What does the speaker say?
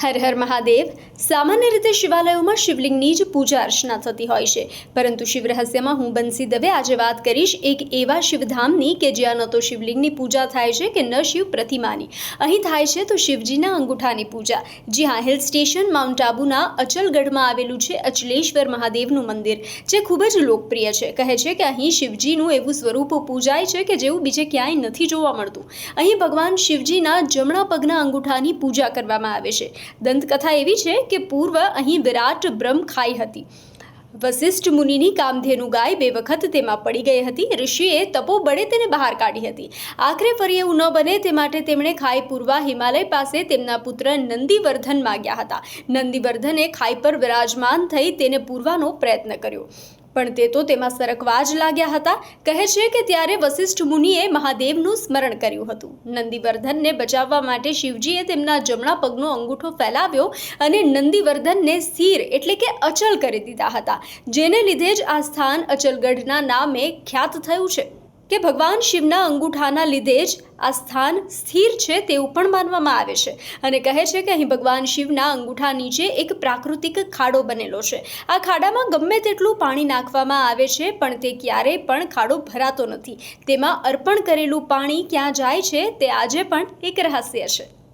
હર હર મહાદેવ. સામાન્ય રીતે શિવાલયોમાં શિવલિંગની જ પૂજા અર્ચના થતી હોય છે. પરંતુ શિવ રહસ્યમાં હું બંસી દવે આજે વાત કરીશ એક એવા શિવધામની કે જ્યાં ન તો શિવલિંગની પૂજા થાય છે કે ન શિવ પ્રતિમાની. અહીં થાય છે તો શિવજીના અંગૂઠાની પૂજા. જી હા, હિલ સ્ટેશન માઉન્ટ આબુના અચલગઢમાં આવેલું છે અચલેશ્વર મહાદેવનું મંદિર, જે ખૂબ જ લોકપ્રિય છે. કહે છે કે અહીં શિવજીનું એવું સ્વરૂપ પૂજાય છે કે જેવું બીજે ક્યાંય નથી જોવા મળતું. અહીં ભગવાન શિવજીના જમણા પગના અંગૂઠાની પૂજા કરવામાં આવે છે. દંતકથા એવી છે કે પૂર્વ અહીં વિરાટ બ્રહ્મ ખાઈ હતી. વશિષ્ઠ મુનિની કામધેનુ ગાય બે વખત તેમાં પડી ગઈ હતી. ઋષિએ તપો બળે તેને બહાર કાઢી હતી. આખરે ફરી એવું ન બને તે માટે તેમણે ખાઈ પૂર્વા હિમાલય પાસે તેમના પુત્ર નંદીવર્ધન માગ્યા હતા. નંદીવર્ધને ખાઈ પર વિરાજમાન થઈ તેને પૂરવાનો પ્રયત્ન કર્યો. પણ તે તો તેમાં સરકવા જ લાગ્યા હતા. કહે છે કે ત્યારે વશિષ્ઠ મુનિએ મહાદેવનું સ્મરણ કર્યું હતું. નંદીવર્ધનને બચાવવા માટે શિવજીએ તેમના જમણા પગનો અંગૂઠો ફેલાવ્યો અને નંદીવર્ધનને સ્થિર એટલે કે અચલ કરી દીધા હતા. જેને લીધે જ આ સ્થાન અચલગઢના નામે ખ્યાત થયું છે. કે ભગવાન શિવના અંગૂઠાના લીધે જ આ સ્થાન સ્થિર છે તેવું પણ માનવામાં આવે છે. અને કહે છે કે અહીં ભગવાન શિવના અંગૂઠા નીચે એક પ્રાકૃતિક ખાડો બનેલો છે. આ ખાડામાં ગમે તેટલું પાણી નાખવામાં આવે છે, પણ તે ક્યારેય પણ ખાડો ભરાતો નથી. તેમાં અર્પણ કરેલું પાણી ક્યાં જાય છે, તે આજે પણ એક રહસ્ય છે.